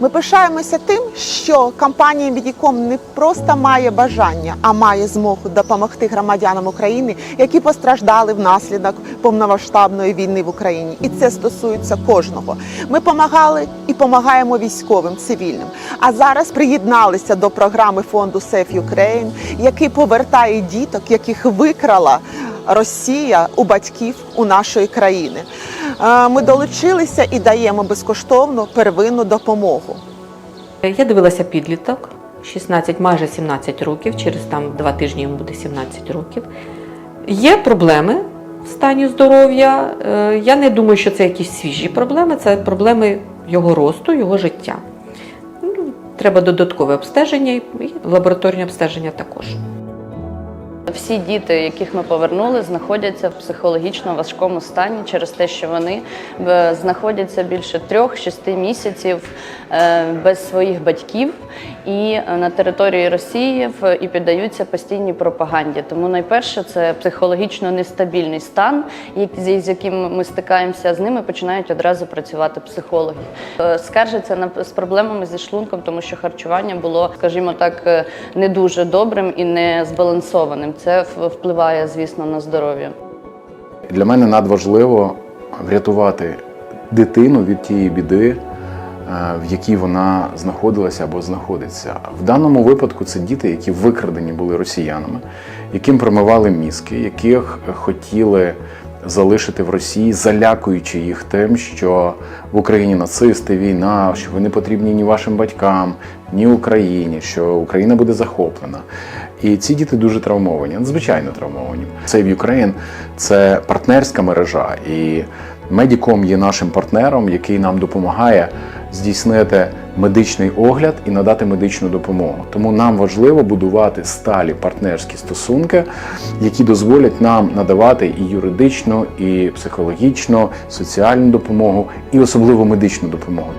Ми пишаємося тим, що компанія Медіком не просто має бажання, а має змогу допомогти громадянам України, які постраждали внаслідок повномасштабної війни в Україні. І це стосується кожного. Ми допомагали і допомагаємо військовим, цивільним. А зараз приєдналися до програми фонду Save Ukraine, який повертає діток, яких викрала. Росія у батьків у нашої країни. Ми долучилися і даємо безкоштовну первинну допомогу. Я дивилася підліток, 16, майже 17 років, через там два тижні йому буде 17 років. Є проблеми в стані здоров'я. Е, Я не думаю, що це якісь свіжі проблеми, це проблеми його росту, його життя. Ну, Треба додаткове обстеження і лабораторне обстеження також. Всі діти, яких ми повернули, знаходяться в психологічно важкому стані через те, що вони е, знаходяться більше трьох-шести місяців е, без своїх батьків і е, на території Росії і піддаються постійній пропаганді. Тому найперше це психологічно нестабільний стан, з яким ми стикаємося з ними, починають одразу працювати психологи. Скаржаться на з проблемами зі шлунком, тому що харчування було, скажімо так, не дуже добрим і не збалансованим. Це впливає, звісно, на здоров'я. Для мене надважливо врятувати дитину від тієї біди, е, в якій вона знаходилася або знаходиться. В даному випадку це діти, які викрадені були росіянами, яким промивали мізки, яких хотіли залишити в Росії, залякуючи їх тим, що в Україні нацисти, війна, що ви не потрібні ні вашим батькам, ні Україні, що Україна буде захоплена. І ці діти дуже травмовані, надзвичайно травмовані. Save Ukraine – це партнерська мережа, і Медіком є нашим партнером, який нам допомагає здійснити медичний огляд і надати медичну допомогу. Тому нам важливо будувати сталі партнерські стосунки, які дозволять нам надавати і юридичну, і психологічну, соціальну допомогу, і особливо медичну допомогу.